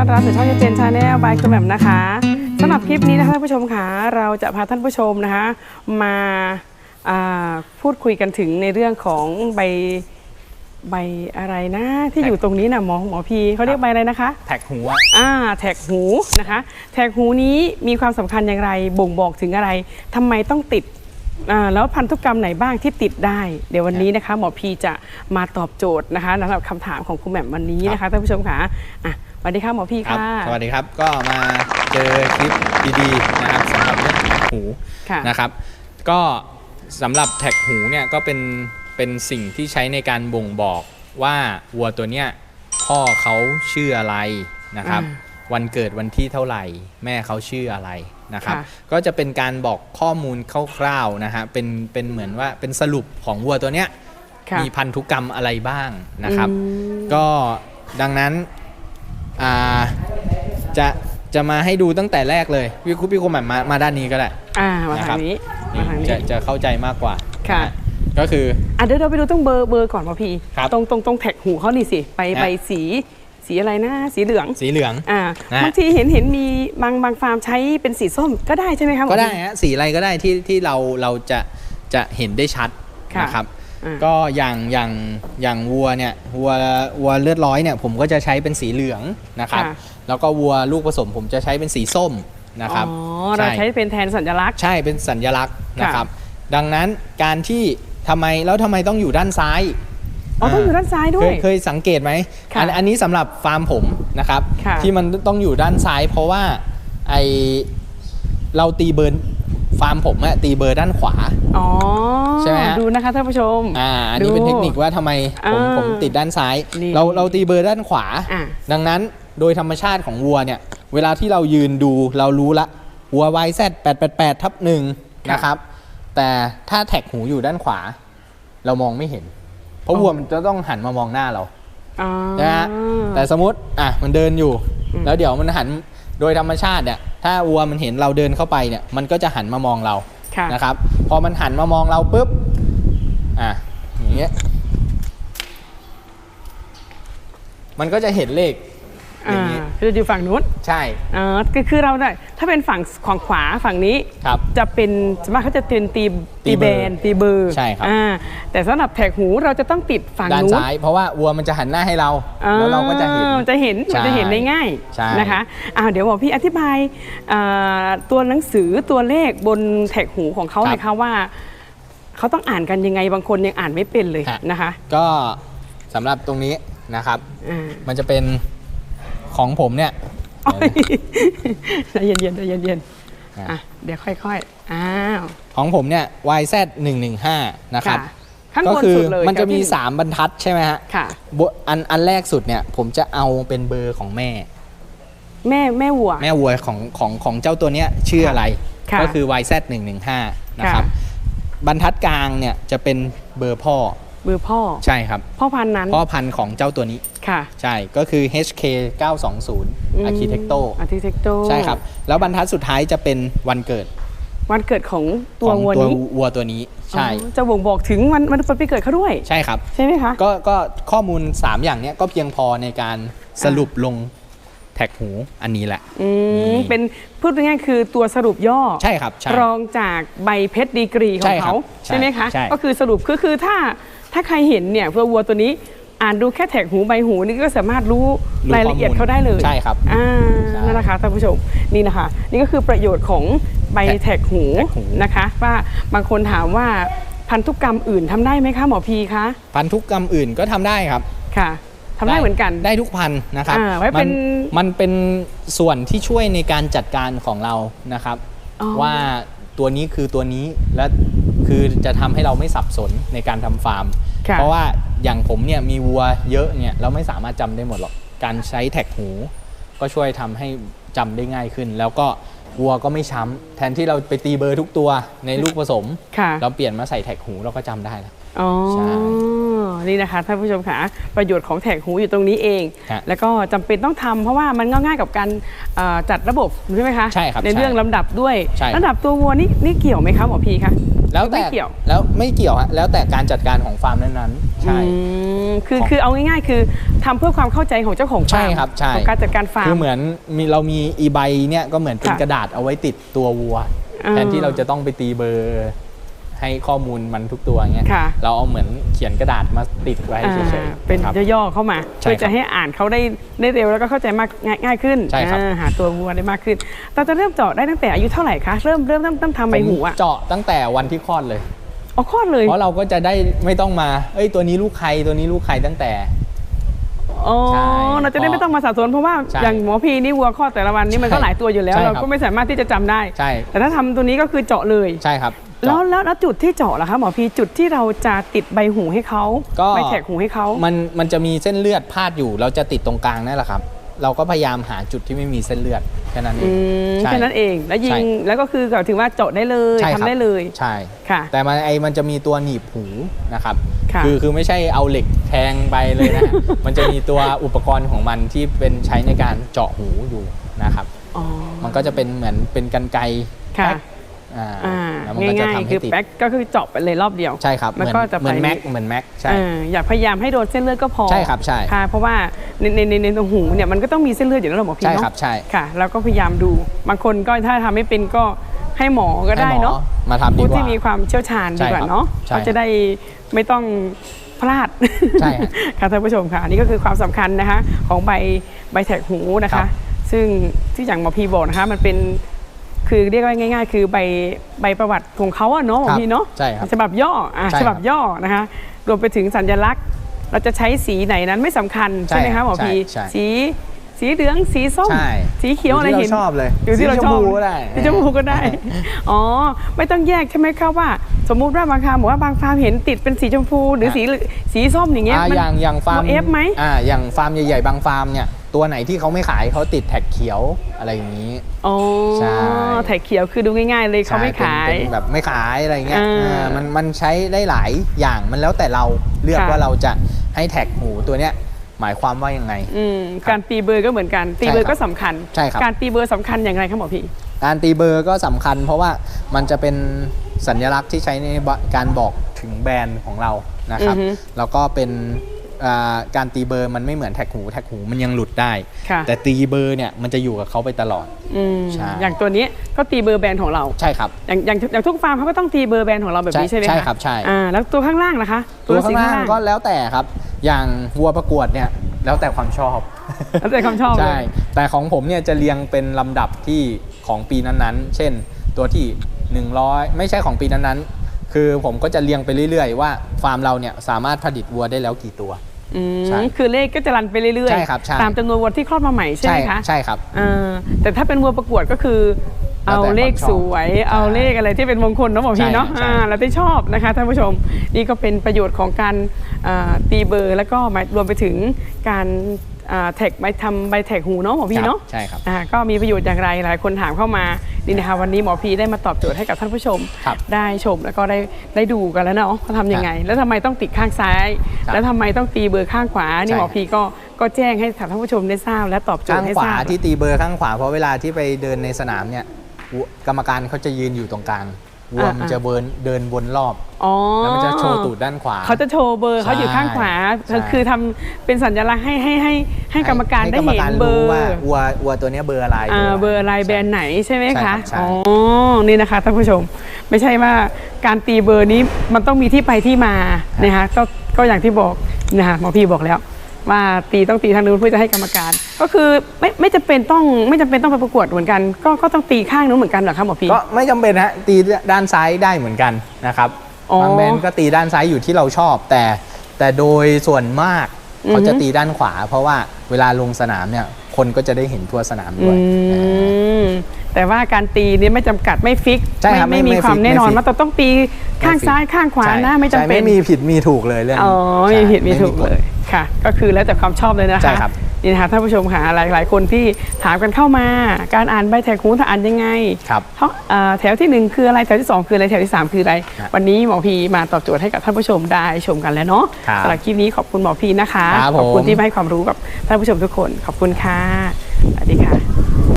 ต้อนรับสู่ช่องเจนชาแนลบายคุณแหม่มนะคะสำหรับคลิปนี้นะคะท่านผู้ชมค่ะเราจะพาท่านผู้ชมนะคะมาอ่าพูดคุยกันถึงในเรื่องของใบใบอะไรนะ ที่อยู่ตรงนี้นะหมอหมอพีเขาเรียกใบอะไรนะคะ แท็กหัวอ่าแท็กหูนะคะ แท็กหูนี้มีความสำคัญอย่างไรบ่งบอกถึงอะไรทำไมต้องติดอ่าแล้วพันธุกรรมไหนบ้างที่ติดได้ เดี๋ยววันนี้นะคะ หมอพีจะมาตอบโจทย์นะคะสำหรับคำถามของคุณแหม่มวันนี้นะคะท่านผู้ชมค่ะอะส วัสดีค่ะหมอพีครับค่ะสวัสดีครับก็มาเจอคลิปดีๆนะครับสำหรับเรื่องแท็กหูค่ะนะครับก็สำหรับแท็กหูเนี่ยก็เป็นเป็นสิ่งที่ใช้ในการบ่งบอกว่าวัวตัวเนี้ยพ่อเขาชื่ออะไรนะครับอ่าวันเกิดวันที่เท่าไหร่ แม่เขาชื่ออะไรนะครับค่ะก็จะเป็นการบอกข้อมูลคร่าวๆนะฮะเป็นเป็นเหมือนว่าเป็นสรุปของวัวตัวเนี้ยค่ะมีพันธุกรรมอะไรบ้างนะครับอืมก็ดังนั้น อ่าจะจะมาให้ดูตั้งแต่แรกเลยพี่คุพี่คมแบบมามาด้านนี้ก็ได้อ่ามานะคทารับงนี้มาทางนี้จะจะเข้าใจมากกว่าค่ะนฮก็คืออะเดี๋ยวเราไปดูต้องเบอร์เบอร์ก่อนหมอพีครับตรงตรงตรงแท็กหูเขานี่สิไปฮะใบสีสีอะไรนะสีเหลืองสีเหลืองอ่านะบางทีเห็นเห็นมีบางบางฟาร์มใช้เป็นสีส้มก็ได้ใช่ไหมคะหมอก็ได้พีฮะสีอะไรก็ได้ที่ที่เราเราจะจะเห็นได้ชัดค่ะนะครับอ่า ก็อย่างอย่างอย่างวัวเนี่ยวัววัวเลือดร้อยเนี่ยผมก็จะใช้เป็นสีเหลืองนะครับค่ะแล้วก็วัวลูกผสมผมจะใช้เป็นสีส้มนะครับอ๋อเราใช้เป็นแทนสัญลักษณ์ใช่เป็นสัญลักษณ์ค่ะนะครับ ดังนั้นการที่ทำไมแล้วทำไมต้องอยู่ด้านซ้ายอ๋อต้องอยู่ด้านซ้ายด้เควยยเคยสังเกตไหมค่ะอันอันนี้สำหรับฟาร์มผมนะครับค่ะที่มันต้องอยู่ด้านซ้าย เพราะว่าไอเราตีเบอร์ฟาร์มผมอะตีเบอร์ด้านขวา อ๋อ ใช่ไหมฮะดูนะคะท่านผู้ชมอ่าอันนี้ดูเป็นเทคนิคว่าทำไมผมอ่าผมติดด้านซ้ายนี่เราเราตีเบอร์ด้านขวาอะดังนั้นโดยธรรมชาติของวัวเนี่ย เวลาที่เรายืนดูเรารู้ละวัว YZ 888ทับหนึ่งค่ะนะครับ แต่ถ้าแท็กหูอยู่ด้านขวา เรามองไม่เห็น เพราะวัวมันจะต้องหันมามองหน้าเราอ๋อนะฮะแต่สมมติอะมันเดินอยู่อืมแล้วเดี๋ยวมันหันโดยธรรมชาติเนี่ยถ้าวัวมันเห็นเราเดินเข้าไปเนี่ยมันก็จะหันมามองเราค่ะ นะครับ พอมันหันมามองเราปุ๊บ อะ อย่างเงี้ย มันก็จะเห็นเลข ออ่าย่างนี้คือจะอยู่ฝั่งนู้นใช่ อ๋อก็คือเราเนี่ยถ้าเป็นฝั่งของขวาฝั่งนี้ครับจะเป็นสมมติเขาจะเป็นตีตีตีเบแบอร์นตีเบอร์ใช่ครับ อ่าแต่สำหรับแท็กหูเราจะต้องติดฝั่งด้านนู้นซ้ายเพราะว่าวัวมันจะหันหน้าให้เราอ่แล้วเราก็จะเห็นจะเห็นใช่จะเห็นได้ง่ายใช่นะคะอ้าวเดี๋ยวบอกพี่อธิบายอ่าตัวหนังสือตัวเลขบนแท็กหูของเขาหน่อยค่ะว่าเขาต้องอ่านกันยังไงบางคนยังอ่านไม่เป็นเลยนะคะ ก็สำหรับตรงนี้นะครับอ่ามันจะเป็น ของผมเนี่ยโอ้ยใจเย็นๆใจเย็นอะๆอะเดี๋ยวค่อยๆอ้าวของผมเนี่ย YZ 115นะครับค่ะข้างก็บนคือสุดเลยมันจะมีแถวที่3บรรทัดใช่ไหมฮะค่ะบอันอันแรกสุดเนี่ย ผมจะเอาเป็นเบอร์ของแม่ แม่แม่วัว แม่วัวของของของเจ้าตัวเนี้ยชื่ออะไรค่ะก็คือ YZ 115นะครับบรรทัดกลางเนี่ยจะเป็นเบอร์พ่อ เบอร์พ่อ ใช่ครับ พ่อพันธุ์นั้น พ่อพันธุ์ของเจ้าตัวนี้ ค่ะ ใช่ ก็คือ HK 920 Architecto อาร์คิเทคโตใช่ครับ แล้วบรรทัดสุดท้ายจะเป็นวันเกิด วันเกิดของตัขวองวัวตัวนี้วัวตัวนี้ ใช่อ๋อจะบ่งบอกถึงวันวันปีเกิดเขาด้วย ใช่ครับ ใช่ไหมคะ ก็ก็ข้อมูล 3 อย่างเนี้ยก็เพียงพอในการสรุปลงแท็กหูอันนี้แหละอืมนี่เป็นพูดง่ายๆคือตัวสรุปย่อใช่ครับใช่รองจากใบเพชรดีกรีขใช่องครับเขาใช่ใช่ไหมคะใช่ก็คือสรุปคือคือถ้า ถ้าใครเห็นเนี่ยเพื่อวัวตัวนี้อ่านดูแค่แท็กหูใบหูนี่ก็สามารถรู้รู้รายละเอียดข้อมูลเขาได้เลยใช่ครับอ่าใช่นั่นนะคะท่านผู้ชมนี่นะคะ นี่ก็คือประโยชน์ของใบแท็กหูแท็กหูนะคะ ว่าบางคนถามว่าพันธุกรรมอื่นทำได้ไหมคะหมอพีคะพันธุกรรมอื่นก็ทำได้ครับค่ะทำได้เหมือนกันได้ทุกพันธุ์นะครับอ่าไว้เป็นมัมันเป็นส่วนที่ช่วยในการจัดการของเรานะครับอ๋อว่าตัวนี้คือตัวนี้และ คือจะทำให้เราไม่สับสนในการทำฟาร์มค่ะเพราะว่าอย่างผมเนี่ยมีวัวเยอะเนี่ยเราไม่สามารถจำได้หมดหรอกการใช้แท็กหู ก็ช่วยทำให้จำได้ง่ายขึ้น แล้วก็วัวก็ไม่ช้ำแทนที่เราไปตีเบอร์ทุกตัวในลูกผสมค่ะเราเปลี่ยนมาใส่แท็กหูเราก็จำได้แล้วอ๋อใช่นี่นะคะท่านผู้ชมค่ะประโยชน์ของแท็กหูอยู่ตรงนี้เองฮะแล้วก็จำเป็นต้องทำเพราะว่ามันง่ายๆกับการเอ่อจัดระบบใช่ไหมคะใช่ครับในเรื่องใช่ลำดับด้วยใช่ลำดับตัววัวนี่นี่เกี่ยวไหมคะหมอพีคะ แล้วแต่ไม่เกี่ยว แล้วไม่เกี่ยวฮะแล้วแต่การจัดการของฟาร์มนั้นๆใช่ อืมคือของคือเอาง่ายๆ คือทำเพื่อความเข้าใจของเจ้าของฟาใช่ร์มครับใช่ ของการจัดการฟาร์ม คือเหมือนมีเรามีอีใบเนี่ยก็เหมือนเป็นค่ะกระดาษเอาไว้ติดตัววัว อ่า แทนที่เราจะต้องไปตีเบอร์ ให้ข้อมูลมันทุกตัวเงี้ยค่ะ เราเอาเหมือนเขียนกระดาษมาติดไว้อ่าเฉยๆเป็นครับ ย่อๆเข้ามาใช่เพื่อครัจะบให้อ่านเขาได้ได้เร็วแล้วก็เข้าใจมากง่ายง่ายขึ้นใช่ครับ อ่าหาตัววัวได้มากขึ้นเราจะเริ่มเจาะได้ตั้งแต่อายุเท่าไหร่คะเริ่มเริ่มเริ่มเริ่มทำใบหูอะผมเจาะตั้งแต่วันที่คลอดเลยเอาคลอดเลยเพราะเราก็จะได้ไม่ต้องมา เอ้ยตัวนี้ลูกใครตัวนี้ลูกใครตั้งแต่ อ๋อใช่เราจะได้ไม่ต้องมาสับสนเพราะว่าใช่อย่างหมอพีนี่วัวคลอดแต่ละวันนี่มันก็ใช่หลายตัวอยู่แล้ว ใช่เราครับก็ไม่สามารถที่จะจำได้ ใช่ แต่ถ้าทำตัวนี้ก็คือเจาะเลย ใช่ครับ แล้วเจาะแล้วแล้วจุดที่เจาะล่ะคะหมอพีจุดที่เราจะติดใบหูให้เขาก็ใบแถกหูให้เขามันมันจะมีเส้นเลือดพาดอยู่ เราจะติดตรงกลางนั่นแหละครับ เราก็พยายามหาจุดที่ไม่มีเส้นเลือดแค่นั้นเออืงมใช่แค่นั้นเองแล้วยิใช่งแล้วก็คือก็ถือว่าเจาะได้เลยใช่คทำรับได้เลยใช่ค่ะ แต่มันไอมันจะมีตัวหนีบหูนะครับค่ะอคือไม่ใช่เอาเหล็กแทงไปเลยนะมันจะมีตัวอุปกรณ์ของมันที่เป็นใช้ในการเจาะหูอยู่นะครับอ๋อมันก็จะเป็นเหมือนเป็นกันไกรค่ะแป๊กอ่าอ่า แล้วมันก็จะง่ายทำๆให้คือติดแป๊กก็คือเจาะไปเลยรอบเดียวใช่ครับมันเหมือนก็จะเหมือนไปแม็กเหมือนแม็กใช่เอออย่าพยายามให้โดนเส้นเลือดก็พอใช่ครับใช่ค่ะเพราะว่าในในในในตรงหูเนี่ยมันก็ต้องมีเส้นเลือดอยู่แล้วหรอหมอพีใช่เนาะครับใช่ค่ะแล้วก็พยายามดูบางคนก็ถ้าทำไม่เป็นก็ให้หมอก็ได้ให้หมอเนาะมาทำดีผู้กว่าที่มีความเชี่ยวชาญดีกว่าใช่ครับเนาะใช่เขาจะได้ไม่ต้องพลาดใช่ฮะค่ะท่านผู้ชมค่ะอันนี่ก็คือความสำคัญนะคะของใบใบแถกหูนะครัคะบซึ่งที่อย่างหมอพีบอกนะคะมันเป็น คือเรียกว่าง่าย ๆ คือใบใบประวัติของเขาอะเนาะหมอพีเนาะใช่ครับฉบับย่ออะใช่ครับฉบับย่อนะคะรวมไปถึงสัญลักษณ์ เราจะใช้สีไหนนั้นไม่สำคัญใช่ใช่ไหมคะหมอพีใช่ใช่สีสีเหลืองสีส้มใช่สีเขียวอะไรอยู่ที่เห็นเราชอบเลยอยู่ที่เราสีชชมอบพูก็ได้สีชมพูก็ได้ อ๋อ ไม่ต้องแยกใช่ไหมคะว่า สมมุติว่าบางฟาร์มบอกว่าบางฟาร์มเห็นติดเป็นสีชมพู หรือสีเหลืองสีส้มอย่างเงี้ยอ่ามันอย่างอย่างฟาร์มเอฟไหมอ่าอย่างฟาร์มใหญ่ๆบางฟาร์มเนี่ย ตัวไหนที่เขาไม่ขายเขาติดแท็กเขียวอะไรอย่างนี้อ๋อใช่แถกเขียวคือดูง่าย ๆ เลยเขาไม่ใช่ขายเป็นเป็นแบบไม่ขายอะไรเงี้ยอ่าอ่ามันมันใช้ได้หลายอย่างมันแล้วแต่เราเลือกค่ะว่าเราจะให้แท็กหูตัวเนี้ยหมายความว่ายังไงอืมการตีเบอร์ก็เหมือนกัน ตีเบอร์ก็สำคัญใช่ครับการตีเบอร์สำคัญอย่างไรครับหมอพี่ การตีเบอร์ก็สำคัญ เพราะว่ามันจะเป็นสัญลักษณ์ที่ใช้ในการบอกถึงแบรนด์ของเรานะครับอือฮึแล้วก็เป็นอ่า การตีเบอร์มันไม่เหมือนแท็กหู แท็กหูมันยังหลุดได้ค่ะแต่ตีเบอร์เนี่ยมันจะอยู่กับเขาไปตลอดอืมใช่อย่างตัวนี้ก็ตีเบอร์แบรนด์ของเราใช่ครับอย่างอย่างอย่างทุกฟาร์มเขาก็ต้องตีเบอร์แบรนด์ของเราแบบนี้ใช่ใช่ไหมะใช่ครับใช่อ่าแล้วตัวข้างล่างนะคะ ตัวข้างสีล่างก็แล้วแต่ครับ อย่างวัวประกวดเนี่ยแล้วแต่ความชอบแล้วแต่ความชอบเลใช่ยแต่ของผมเนี่ยจะเรียงเป็นลำดับที่ของปีนั้นๆ เช่น ตัวที่ 100 ไม่ใช่ของปีนั้นๆคือผมก็จะเรียงไปเรื่อยๆ ว่าฟาร์มเราเนี่ยสามารถผลิตวัวได้แล้วกี่ตัว อืมใช่ คือเลขก็จะรันไปเรื่อยใช่ครับใช่ตามจำนวนวัวที่คลอดมาใหม่ใช่ไหมคะใช่ครับอ่าแต่ถ้าเป็นวัวประกวดก็คือ แล้วเอาแต่เลขความชอบสวยเอาเลขอะไรที่เป็นมงคลเนาะหมอพี่เนาะใช่ใช่ อ่าแล้วที่ชอบนะคะท่านผู้ชมนี่ก็เป็นประโยชน์ของการอ่าตีเบอร์ แล้วก็มารวมไปถึงการ อ่าแท็กใบทำใบแท็กหูเนาะหมอพี่เนาะใช่ครับอ่าก็มีประโยชน์อย่างไรหลายคนถามเข้ามานี่นะคะวันนี้หมอพีได้มาตอบโจทย์ให้กับท่านผู้ชมครับได้ชมแล้วก็ได้ได้ดูกันแล้วเนาะว่าทำยังไง แล้วทำไมต้องติดข้างซ้ายครับแล้วทำไมต้องตีเบอร์ข้างขวานี่ใช่หมอพีก็ก็แจ้งให้ท่านผู้ชมได้ทราบ และตอบโจทข้างย์ให้ขทวาราบที่ตีเบอร์ข้างขวาเพราะเวลาที่ไปเดินในสนามเนี่ยวัวกรรมการเขาจะยืนอยู่ตรงกลาง วัวอ่ามัมันจะเดินเดินวนรอบอ๋อแล้วมันจะโชว์ตูดด้านขวา เขาจะโชว์เบอร์เขาอยู่ข้างขวาใช่คือทำเป็นสัญลักษณ์ให้ให้ให้ให้กรรมการได้เห็นให้กมเบอร์ว่าวัววัวตัวเนี้ยเบอร์อะไรอ่าเบอร์อะไรแบรนด์ไหนใช่ไหมใช่ครัคะบใช่อ๋อนี่นะคะท่านผู้ชม ไม่ใช่ว่าการตีเบอร์นี้มันต้องมีที่ไปที่มานะคะก็ก็อย่างที่บอกนะคะหมอพี่บอกแล้ว ว่าตีต้องตีทางนู้นเพื่อจะให้กรรมการ ก็คือไม่ไม่จำเป็นต้องไม่จำเป็นต้องไปประกวดเหมือนกัน ก็ก็ต้องตีข้างนู้นเหมือนกันเหรอคะหมอพี่ก็ไม่จำเป็นฮะตีด้านซ้ายได้เหมือนกันนะครับอ๋อบางแบรนด์ก็ตีด้านซ้ายอยู่ที่เราชอบ แต่แต่โดยส่วนมากอือฮึเขาจะตีด้านขวา เพราะว่าเวลาลงสนามเนี่ยคนก็จะได้เห็นทั่วสนามอืด้วยม แต่ว่าการตีนี่ไม่จำกัดไม่ฟิกใช่ครับไม่ไม่มีไม่ความฟิกแน่นอนไม่ฟิก ว่าต้องตีข้างซ้ายข้างขวาใช่นะไม่จำใช่เป็นไม่มีผิดมีถูกเลยเรื่องอ๋อนี้มีใช่ผิดมีถูกฎเลย ค่ะ ก็คือแล้วแต่ความชอบเลยนะคะใช่ครับ นี่นะคะท่านผู้ชมค่ะหลายหลายคนที่ถามกันเข้ามา การอ่านใบแถกหูถ้าอ่านยังไงครับ เพราะอ่าแถวที่หนึ่งคืออะไรแถวที่สองคืออะไรแถวที่สามคืออะไรครับวันนี้หมอพีมาตอบโจทย์ให้กับท่านผู้ชมได้ชมกันแล้วเนาะครับสำหรับคลิปนี้ขอบคุณหมอพีนะคะ ครับขอบคุณผมที่มาให้ความรู้กับท่านผู้ชมทุกคน ขอบคุณค่ะสวัสดีค่ะ